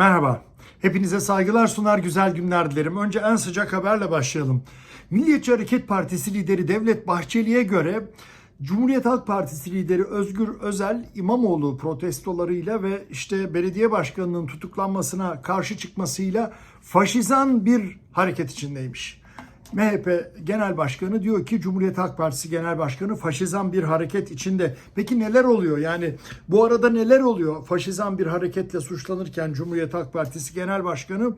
Merhaba. Hepinize saygılar sunar güzel günler dilerim. Önce en sıcak haberle başlayalım. Milliyetçi Hareket Partisi lideri Devlet Bahçeli'ye göre Cumhuriyet Halk Partisi lideri Özgür Özel İmamoğlu protestolarıyla ve işte belediye başkanının tutuklanmasına karşı çıkmasıyla faşizan bir hareket içindeymiş. MHP Genel Başkanı diyor ki Cumhuriyet Halk Partisi Genel Başkanı faşizan bir hareket içinde. Peki neler oluyor? Yani bu arada neler oluyor? Faşizan bir hareketle suçlanırken Cumhuriyet Halk Partisi Genel Başkanı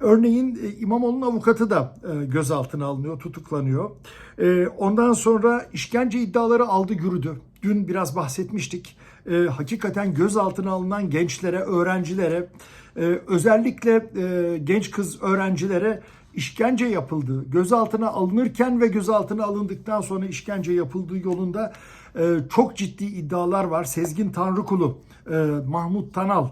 örneğin e, İmamoğlu'nun avukatı da e, gözaltına alınıyor, tutuklanıyor. E, Ondan sonra işkence iddiaları aldı yürüdü. Dün biraz bahsetmiştik. Hakikaten gözaltına alınan gençlere, öğrencilere, özellikle genç kız öğrencilere işkence yapıldığı, gözaltına alınırken ve gözaltına alındıktan sonra işkence yapıldığı yolunda e, çok ciddi iddialar var. Sezgin Tanrıkulu, e, Mahmut Tanal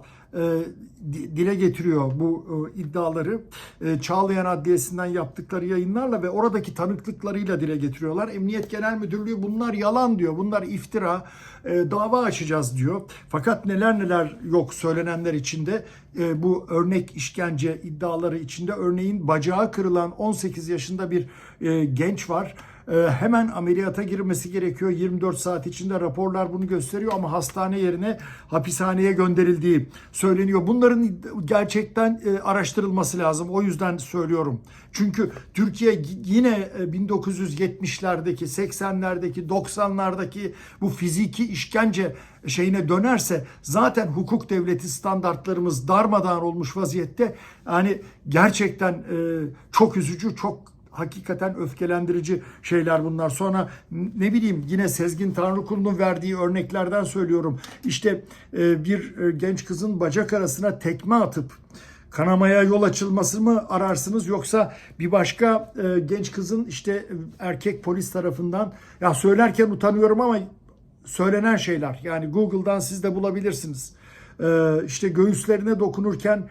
dile getiriyor bu e, iddiaları. E, Çağlayan Adliyesi'nden yaptıkları yayınlarla ve oradaki tanıklıklarıyla dile getiriyorlar. Emniyet Genel Müdürlüğü bunlar yalan diyor, bunlar iftira, e, dava açacağız diyor. Fakat neler neler yok söylenenler içinde e, bu örnek işkence iddiaları içinde örneğin bacağı kırılan 18 yaşında bir e, genç var. E, hemen ameliyata girmesi gerekiyor. 24 saat içinde raporlar bunu gösteriyor ama hastane yerine hapishaneye gönderildiği söyleniyor. Bunların gerçekten e, araştırılması lazım. O yüzden söylüyorum. Çünkü Türkiye yine e, 1970'lerdeki, 80'lerdeki, 90'lardaki bu fiziki işkence şeyine dönerse zaten hukuk devleti standartlarımız darmadağın olmuş vaziyette. Yani gerçekten e, çok üzücü, çok hakikaten öfkelendirici şeyler bunlar. Sonra ne bileyim yine Sezgin Tanrıkulu'nun verdiği örneklerden söylüyorum. İşte e, bir e, genç kızın bacak arasına tekme atıp kanamaya yol açılması mı ararsınız yoksa bir başka e, genç kızın işte erkek polis tarafından ya söylerken utanıyorum ama söylenen şeyler yani Google'dan siz de bulabilirsiniz. İşte göğüslerine dokunurken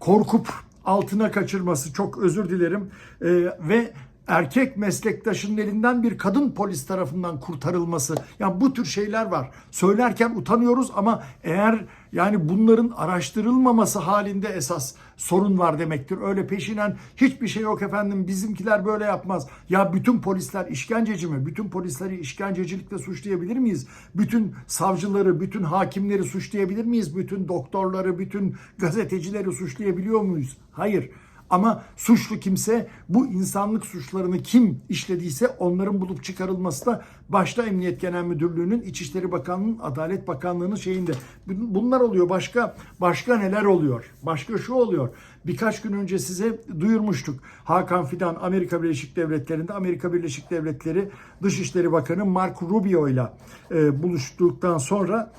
korkup altına kaçırması çok özür dilerim Ee, ve erkek meslektaşının elinden bir kadın polis tarafından kurtarılması. Yani bu tür şeyler var. Söylerken utanıyoruz ama eğer yani bunların araştırılmaması halinde esas sorun var demektir. Öyle peşinen hiçbir şey yok efendim bizimkiler böyle yapmaz. Ya bütün polisler işkenceci mi? Bütün polisleri işkencecilikle suçlayabilir miyiz? Bütün savcıları, bütün hakimleri suçlayabilir miyiz? Bütün doktorları, bütün gazetecileri suçlayabiliyor muyuz? Hayır. Ama suçlu kimse bu insanlık suçlarını kim işlediyse onların bulup çıkarılması da başta Emniyet Genel Müdürlüğü'nün, İçişleri Bakanlığı'nın, Adalet Bakanlığı'nın şeyinde. Bun- Bunlar oluyor. Başka başka neler oluyor? Başka şu oluyor. Birkaç gün önce size duyurmuştuk. Hakan Fidan Amerika Birleşik Devletleri'nde Amerika Birleşik Devletleri Dışişleri Bakanı Marco Rubio ile e, buluştuktan sonra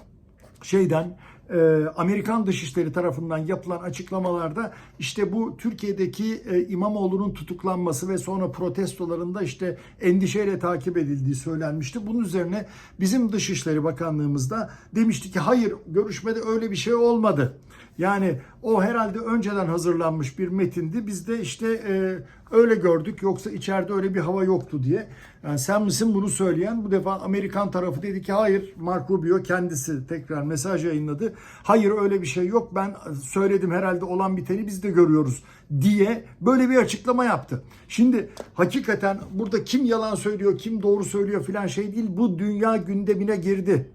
şeyden e, Amerikan Dışişleri tarafından yapılan açıklamalarda işte bu Türkiye'deki e, İmamoğlu'nun tutuklanması ve sonra protestolarında işte endişeyle takip edildiği söylenmişti. Bunun üzerine bizim Dışişleri Bakanlığımız da demişti ki hayır görüşmede öyle bir şey olmadı. Yani o herhalde önceden hazırlanmış bir metindi. Biz de işte e, öyle gördük yoksa içeride öyle bir hava yoktu diye. Yani sen misin bunu söyleyen? Bu defa Amerikan tarafı dedi ki hayır Mark Rubio kendisi tekrar mesaj yayınladı. Hayır öyle bir şey yok ben söyledim herhalde olan biteni biz de görüyoruz diye böyle bir açıklama yaptı. Şimdi hakikaten burada kim yalan söylüyor kim doğru söylüyor filan şey değil bu dünya gündemine girdi.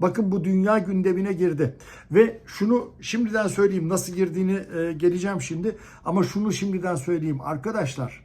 Bakın bu dünya gündemine girdi. Ve şunu şimdiden söyleyeyim nasıl girdiğini e, geleceğim şimdi. Ama şunu şimdiden söyleyeyim arkadaşlar.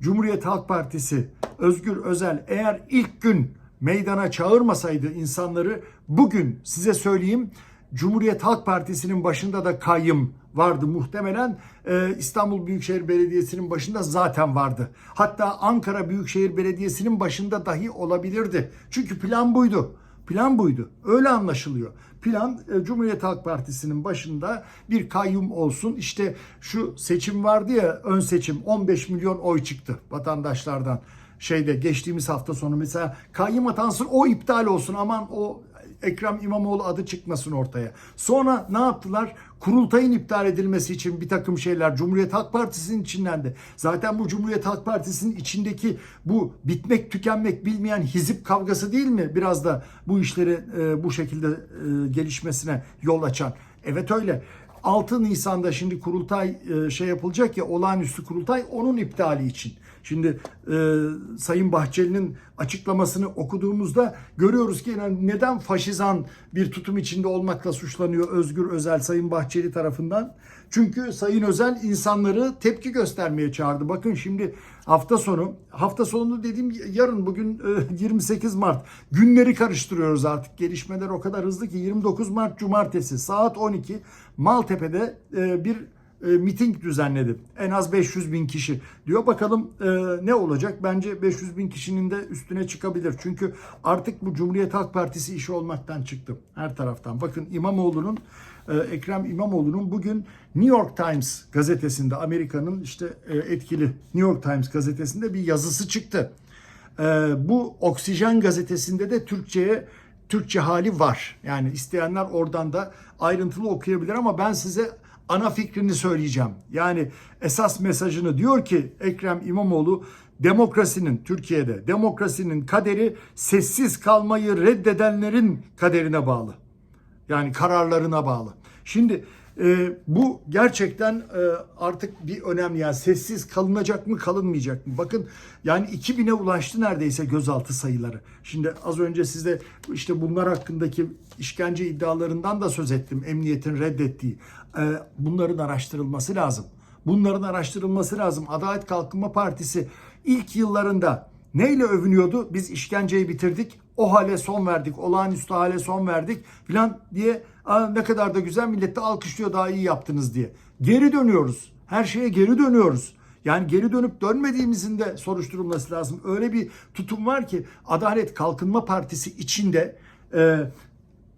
Cumhuriyet Halk Partisi Özgür Özel eğer ilk gün meydana çağırmasaydı insanları bugün size söyleyeyim Cumhuriyet Halk Partisi'nin başında da kayyım vardı muhtemelen e, İstanbul Büyükşehir Belediyesi'nin başında zaten vardı. Hatta Ankara Büyükşehir Belediyesi'nin başında dahi olabilirdi. Çünkü plan buydu. Plan buydu. Öyle anlaşılıyor. Plan e, Cumhuriyet Halk Partisi'nin başında bir kayyum olsun. İşte şu seçim vardı ya ön seçim 15 milyon oy çıktı vatandaşlardan. Şeyde geçtiğimiz hafta sonu mesela kayyum atansın o iptal olsun aman o Ekrem İmamoğlu adı çıkmasın ortaya. Sonra ne yaptılar? Kurultayın iptal edilmesi için bir takım şeyler Cumhuriyet Halk Partisi'nin içinden de. Zaten bu Cumhuriyet Halk Partisi'nin içindeki bu bitmek tükenmek bilmeyen hizip kavgası değil mi? Biraz da bu işleri e, bu şekilde e, gelişmesine yol açan. Evet öyle. 6 Nisan'da şimdi kurultay e, şey yapılacak ya olağanüstü kurultay onun iptali için. Şimdi e, Sayın Bahçeli'nin açıklamasını okuduğumuzda görüyoruz ki yani neden faşizan bir tutum içinde olmakla suçlanıyor Özgür Özel Sayın Bahçeli tarafından? Çünkü Sayın Özel insanları tepki göstermeye çağırdı. Bakın şimdi hafta sonu, hafta sonu dediğim yarın bugün e, 28 Mart. Günleri karıştırıyoruz artık. Gelişmeler o kadar hızlı ki 29 Mart Cumartesi saat 12 Maltepe'de e, bir e, miting düzenledi. En az 500 bin kişi diyor. Bakalım e, ne olacak? Bence 500 bin kişinin de üstüne çıkabilir. Çünkü artık bu Cumhuriyet Halk Partisi işi olmaktan çıktı. Her taraftan. Bakın İmamoğlu'nun e, Ekrem İmamoğlu'nun bugün New York Times gazetesinde Amerika'nın işte e, etkili New York Times gazetesinde bir yazısı çıktı. E, bu Oksijen gazetesinde de Türkçe'ye Türkçe hali var. Yani isteyenler oradan da ayrıntılı okuyabilir ama ben size ana fikrini söyleyeceğim. Yani esas mesajını diyor ki Ekrem İmamoğlu demokrasinin Türkiye'de demokrasinin kaderi sessiz kalmayı reddedenlerin kaderine bağlı. Yani kararlarına bağlı. Şimdi e, bu gerçekten e, artık bir önemli. Yani sessiz kalınacak mı kalınmayacak mı? Bakın yani 2000'e ulaştı neredeyse gözaltı sayıları. Şimdi az önce size işte bunlar hakkındaki işkence iddialarından da söz ettim. Emniyetin reddettiği. E, bunların araştırılması lazım. Bunların araştırılması lazım. Adalet Kalkınma Partisi ilk yıllarında neyle övünüyordu? Biz işkenceyi bitirdik, o hale son verdik, olağanüstü hale son verdik filan diye ne kadar da güzel millet de alkışlıyor daha iyi yaptınız diye. Geri dönüyoruz. Her şeye geri dönüyoruz. Yani geri dönüp dönmediğimizin de soruşturulması lazım. Öyle bir tutum var ki Adalet Kalkınma Partisi içinde e,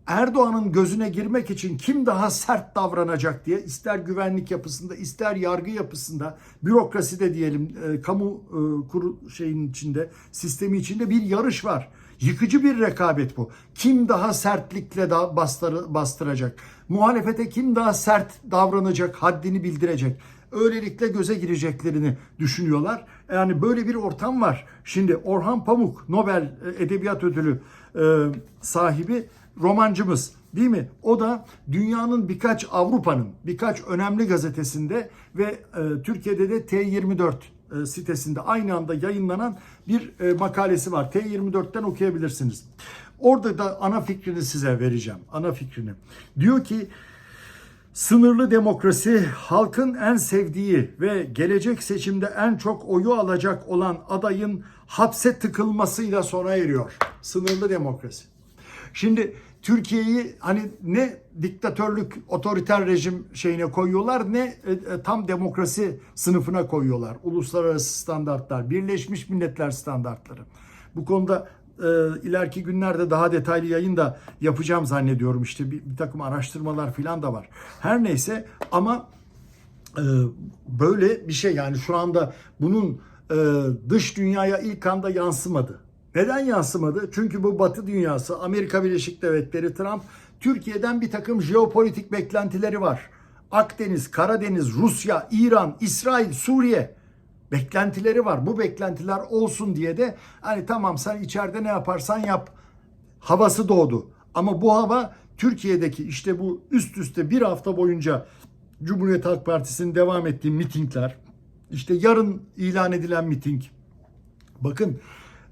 Erdoğan'ın gözüne girmek için kim daha sert davranacak diye ister güvenlik yapısında ister yargı yapısında bürokraside diyelim e, kamu e, kuru şeyin içinde sistemi içinde bir yarış var. Yıkıcı bir rekabet bu. Kim daha sertlikle da bastır, bastıracak? Muhalefete kim daha sert davranacak, haddini bildirecek? Öylelikle göze gireceklerini düşünüyorlar. Yani böyle bir ortam var. Şimdi Orhan Pamuk Nobel e, Edebiyat Ödülü e, sahibi romancımız değil mi? O da dünyanın birkaç Avrupa'nın birkaç önemli gazetesinde ve e, Türkiye'de de T24 e, sitesinde aynı anda yayınlanan bir e, makalesi var. T24'ten okuyabilirsiniz. Orada da ana fikrini size vereceğim. Ana fikrini. Diyor ki Sınırlı demokrasi halkın en sevdiği ve gelecek seçimde en çok oyu alacak olan adayın hapse tıkılmasıyla sona eriyor. Sınırlı demokrasi. Şimdi Türkiye'yi hani ne diktatörlük, otoriter rejim şeyine koyuyorlar ne e, e, tam demokrasi sınıfına koyuyorlar. Uluslararası standartlar, Birleşmiş Milletler standartları. Bu konuda e, ileriki günlerde daha detaylı yayın da yapacağım zannediyorum. İşte bir, bir takım araştırmalar falan da var. Her neyse ama e, böyle bir şey yani şu anda bunun e, dış dünyaya ilk anda yansımadı. Neden yansımadı? Çünkü bu Batı dünyası, Amerika Birleşik Devletleri, Trump, Türkiye'den bir takım jeopolitik beklentileri var. Akdeniz, Karadeniz, Rusya, İran, İsrail, Suriye beklentileri var. Bu beklentiler olsun diye de hani tamam sen içeride ne yaparsan yap havası doğdu. Ama bu hava Türkiye'deki işte bu üst üste bir hafta boyunca Cumhuriyet Halk Partisi'nin devam ettiği mitingler, işte yarın ilan edilen miting. Bakın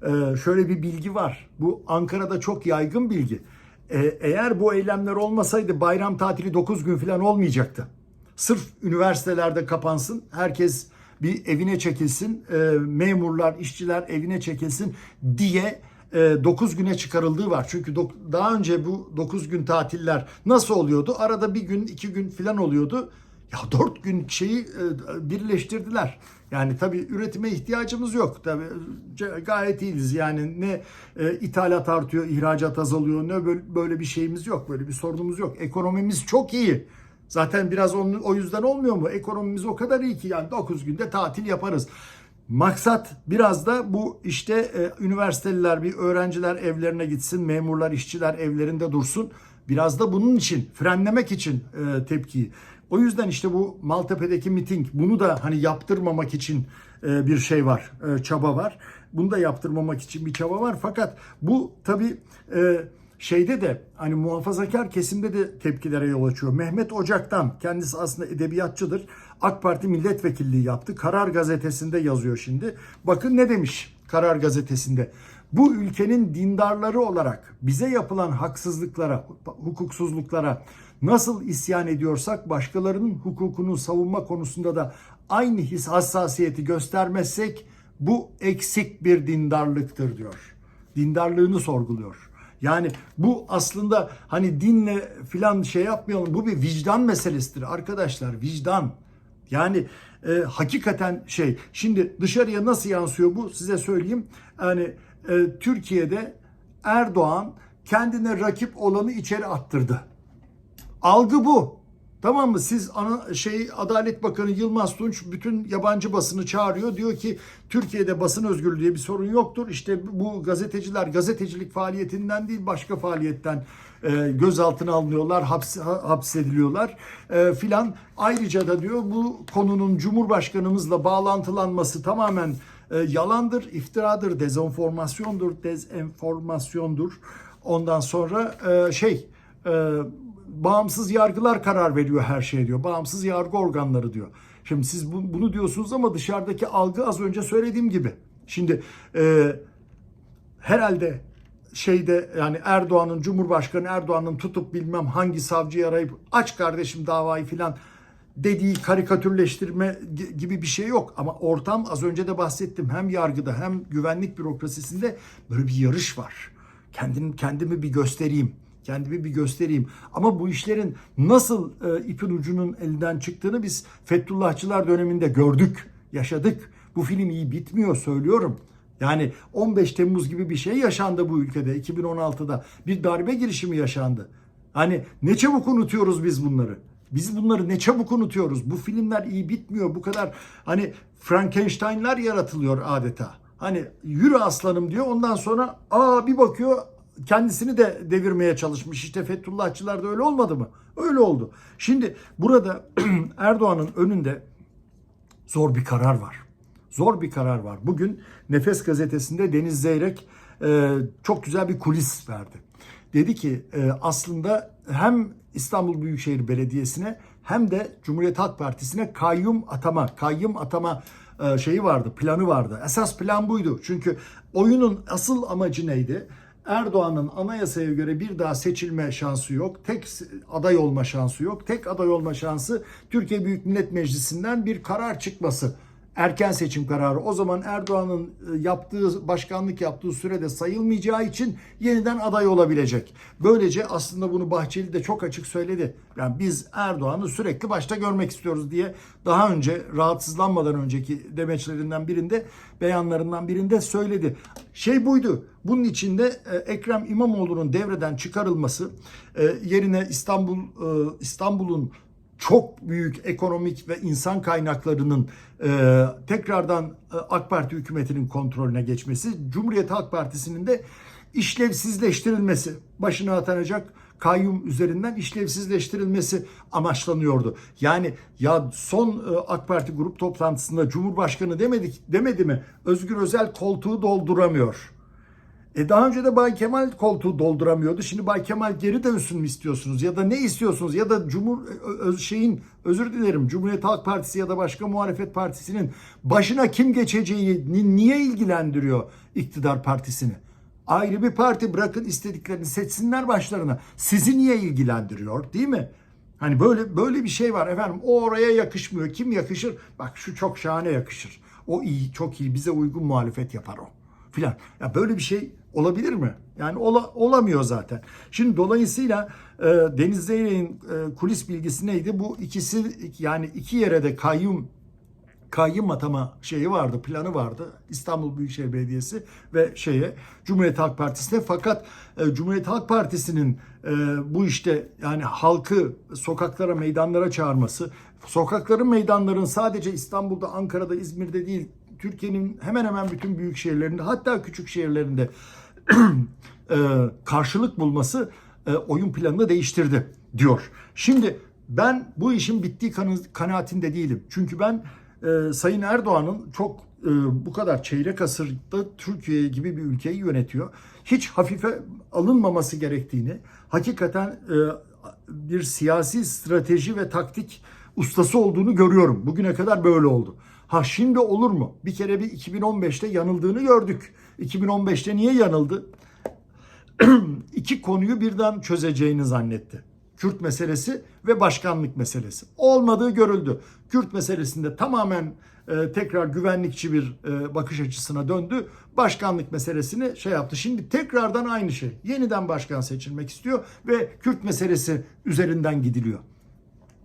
e, şöyle bir bilgi var. Bu Ankara'da çok yaygın bilgi. E, eğer bu eylemler olmasaydı bayram tatili 9 gün falan olmayacaktı. Sırf üniversitelerde kapansın, herkes bir evine çekilsin, e, memurlar, işçiler evine çekilsin diye 9 güne çıkarıldığı var. Çünkü daha önce bu 9 gün tatiller nasıl oluyordu? Arada bir gün, iki gün falan oluyordu. Ya dört gün şeyi birleştirdiler. Yani tabii üretime ihtiyacımız yok. Tabii gayet iyiyiz. Yani ne e, ithalat artıyor, ihracat azalıyor. Ne böyle, böyle bir şeyimiz yok. Böyle bir sorunumuz yok. Ekonomimiz çok iyi. Zaten biraz onun, o yüzden olmuyor mu? Ekonomimiz o kadar iyi ki yani 9 günde tatil yaparız. Maksat biraz da bu işte e, üniversiteliler, bir öğrenciler evlerine gitsin, memurlar, işçiler evlerinde dursun. Biraz da bunun için, frenlemek için e, tepkiyi. O yüzden işte bu Maltepe'deki miting bunu da hani yaptırmamak için e, bir şey var, e, çaba var. Bunu da yaptırmamak için bir çaba var. Fakat bu tabii e, şeyde de hani muhafazakar kesimde de tepkilere yol açıyor. Mehmet Ocak'tan kendisi aslında edebiyatçıdır. AK Parti milletvekilliği yaptı. Karar gazetesinde yazıyor şimdi. Bakın ne demiş Karar gazetesinde. Bu ülkenin dindarları olarak bize yapılan haksızlıklara, hukuksuzluklara nasıl isyan ediyorsak başkalarının hukukunu savunma konusunda da aynı his hassasiyeti göstermezsek bu eksik bir dindarlıktır diyor. Dindarlığını sorguluyor. Yani bu aslında hani dinle filan şey yapmayalım. Bu bir vicdan meselesidir arkadaşlar. Vicdan. Yani e, hakikaten şey. Şimdi dışarıya nasıl yansıyor bu size söyleyeyim. Yani e, Türkiye'de Erdoğan kendine rakip olanı içeri attırdı. Algı bu. Tamam mı? Siz ana şey Adalet Bakanı Yılmaz Tunç bütün yabancı basını çağırıyor. Diyor ki Türkiye'de basın özgürlüğü diye bir sorun yoktur. İşte bu gazeteciler gazetecilik faaliyetinden değil başka faaliyetten e, gözaltına alınıyorlar, haps, hapsediliyorlar e, filan. Ayrıca da diyor bu konunun Cumhurbaşkanımızla bağlantılanması tamamen e, yalandır, iftiradır, dezenformasyondur, dezenformasyondur. Ondan sonra e, şey e, bağımsız yargılar karar veriyor her şeye diyor. Bağımsız yargı organları diyor. Şimdi siz bu, bunu diyorsunuz ama dışarıdaki algı az önce söylediğim gibi. Şimdi e, herhalde şeyde yani Erdoğan'ın Cumhurbaşkanı Erdoğan'ın tutup bilmem hangi savcıyı arayıp aç kardeşim davayı filan dediği karikatürleştirme gibi bir şey yok. Ama ortam az önce de bahsettim hem yargıda hem güvenlik bürokrasisinde böyle bir yarış var. Kendim, kendimi bir göstereyim kendimi bir göstereyim. Ama bu işlerin nasıl e, ipin ucunun elinden çıktığını biz Fethullahçılar döneminde gördük, yaşadık. Bu film iyi bitmiyor söylüyorum. Yani 15 Temmuz gibi bir şey yaşandı bu ülkede 2016'da. Bir darbe girişimi yaşandı. Hani ne çabuk unutuyoruz biz bunları. Biz bunları ne çabuk unutuyoruz. Bu filmler iyi bitmiyor. Bu kadar hani Frankenstein'lar yaratılıyor adeta. Hani yürü aslanım diyor. Ondan sonra aa bir bakıyor kendisini de devirmeye çalışmış. İşte Fethullahçılar da öyle olmadı mı? Öyle oldu. Şimdi burada Erdoğan'ın önünde zor bir karar var. Zor bir karar var. Bugün Nefes gazetesinde Deniz Zeyrek e, çok güzel bir kulis verdi. Dedi ki e, aslında hem İstanbul Büyükşehir Belediyesi'ne hem de Cumhuriyet Halk Partisi'ne kayyum atama, kayyum atama e, şeyi vardı, planı vardı. Esas plan buydu. Çünkü oyunun asıl amacı neydi? Erdoğan'ın anayasaya göre bir daha seçilme şansı yok. Tek aday olma şansı yok. Tek aday olma şansı Türkiye Büyük Millet Meclisi'nden bir karar çıkması. Erken seçim kararı. O zaman Erdoğan'ın e, yaptığı başkanlık yaptığı sürede sayılmayacağı için yeniden aday olabilecek. Böylece aslında bunu Bahçeli de çok açık söyledi. Yani biz Erdoğan'ı sürekli başta görmek istiyoruz diye daha önce rahatsızlanmadan önceki demeçlerinden birinde beyanlarından birinde söyledi. Şey buydu. Bunun içinde e, Ekrem İmamoğlu'nun devreden çıkarılması e, yerine İstanbul İstanbul'un çok büyük ekonomik ve insan kaynaklarının e, tekrardan e, AK Parti hükümetinin kontrolüne geçmesi, Cumhuriyet Halk Partisi'nin de işlevsizleştirilmesi, başına atanacak kayyum üzerinden işlevsizleştirilmesi amaçlanıyordu. Yani ya son e, AK Parti grup toplantısında Cumhurbaşkanı demedik demedi mi? Özgür Özel koltuğu dolduramıyor. E daha önce de Bay Kemal koltuğu dolduramıyordu. Şimdi Bay Kemal geri dönsün mü istiyorsunuz? Ya da ne istiyorsunuz? Ya da Cumhur öz, şeyin özür dilerim Cumhuriyet Halk Partisi ya da başka muhalefet partisinin başına kim geçeceği niye ilgilendiriyor iktidar partisini? Ayrı bir parti bırakın istediklerini seçsinler başlarına. Sizi niye ilgilendiriyor değil mi? Hani böyle böyle bir şey var efendim. O oraya yakışmıyor. Kim yakışır? Bak şu çok şahane yakışır. O iyi, çok iyi. Bize uygun muhalefet yapar o. Filan. Ya böyle bir şey Olabilir mi? Yani ola, olamıyor zaten. Şimdi dolayısıyla e, Deniz Zeyrek'in e, kulis bilgisi neydi? Bu ikisi yani iki yere de kayyum kayyum atama şeyi vardı, planı vardı. İstanbul Büyükşehir Belediyesi ve şeye Cumhuriyet Halk Partisi'ne fakat e, Cumhuriyet Halk Partisi'nin e, bu işte yani halkı sokaklara, meydanlara çağırması, sokakların, meydanların sadece İstanbul'da, Ankara'da, İzmir'de değil, Türkiye'nin hemen hemen bütün büyük şehirlerinde hatta küçük şehirlerinde e, karşılık bulması e, oyun planını değiştirdi diyor. Şimdi ben bu işin bittiği kanaatinde değilim. Çünkü ben e, Sayın Erdoğan'ın çok e, bu kadar çeyrek asırda Türkiye gibi bir ülkeyi yönetiyor. Hiç hafife alınmaması gerektiğini, hakikaten e, bir siyasi strateji ve taktik ustası olduğunu görüyorum. Bugüne kadar böyle oldu. Ha şimdi olur mu? Bir kere bir 2015'te yanıldığını gördük. 2015'te niye yanıldı? iki konuyu birden çözeceğini zannetti. Kürt meselesi ve başkanlık meselesi. Olmadığı görüldü. Kürt meselesinde tamamen e, tekrar güvenlikçi bir e, bakış açısına döndü. Başkanlık meselesini şey yaptı. Şimdi tekrardan aynı şey. Yeniden başkan seçilmek istiyor ve Kürt meselesi üzerinden gidiliyor.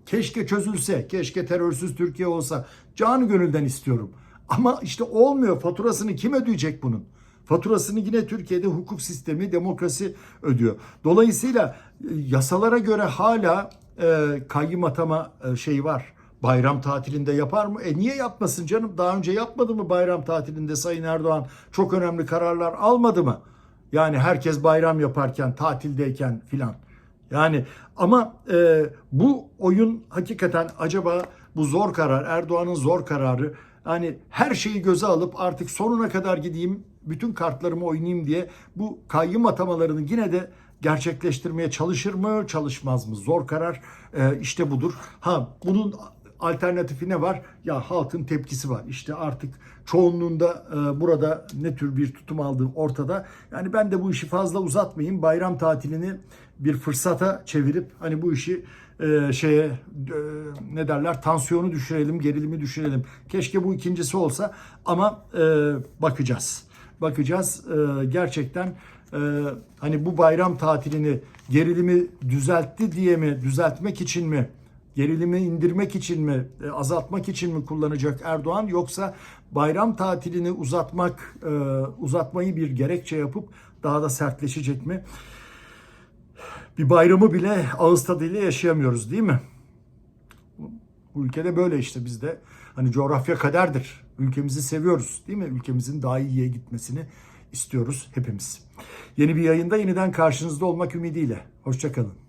Keşke çözülse, keşke terörsüz Türkiye olsa. Canı gönülden istiyorum. Ama işte olmuyor. Faturasını kim ödeyecek bunun? Faturasını yine Türkiye'de hukuk sistemi, demokrasi ödüyor. Dolayısıyla e, yasalara göre hala e, kayyım atama e, şeyi var. Bayram tatilinde yapar mı? E niye yapmasın canım? Daha önce yapmadı mı bayram tatilinde Sayın Erdoğan çok önemli kararlar almadı mı? Yani herkes bayram yaparken, tatildeyken filan. Yani ama e, bu oyun hakikaten acaba bu zor karar, Erdoğan'ın zor kararı hani her şeyi göze alıp artık sonuna kadar gideyim, bütün kartlarımı oynayayım diye bu kayyım atamalarını yine de gerçekleştirmeye çalışır mı, çalışmaz mı? Zor karar e, işte budur. Ha bunun alternatifi ne var? Ya halkın tepkisi var. İşte artık çoğunluğunda e, burada ne tür bir tutum aldığı ortada. Yani ben de bu işi fazla uzatmayayım. Bayram tatilini bir fırsata çevirip hani bu işi e, şeye e, ne derler tansiyonu düşürelim, gerilimi düşürelim. Keşke bu ikincisi olsa ama e, bakacağız. Bakacağız e, gerçekten e, hani bu bayram tatilini gerilimi düzeltti diye mi, düzeltmek için mi gerilimi indirmek için mi, e, azaltmak için mi kullanacak Erdoğan yoksa bayram tatilini uzatmak, e, uzatmayı bir gerekçe yapıp daha da sertleşecek mi? Bir bayramı bile ağız tadıyla yaşayamıyoruz değil mi? Bu ülkede böyle işte bizde hani coğrafya kaderdir. Ülkemizi seviyoruz değil mi? Ülkemizin daha iyiye gitmesini istiyoruz hepimiz. Yeni bir yayında yeniden karşınızda olmak ümidiyle. Hoşçakalın.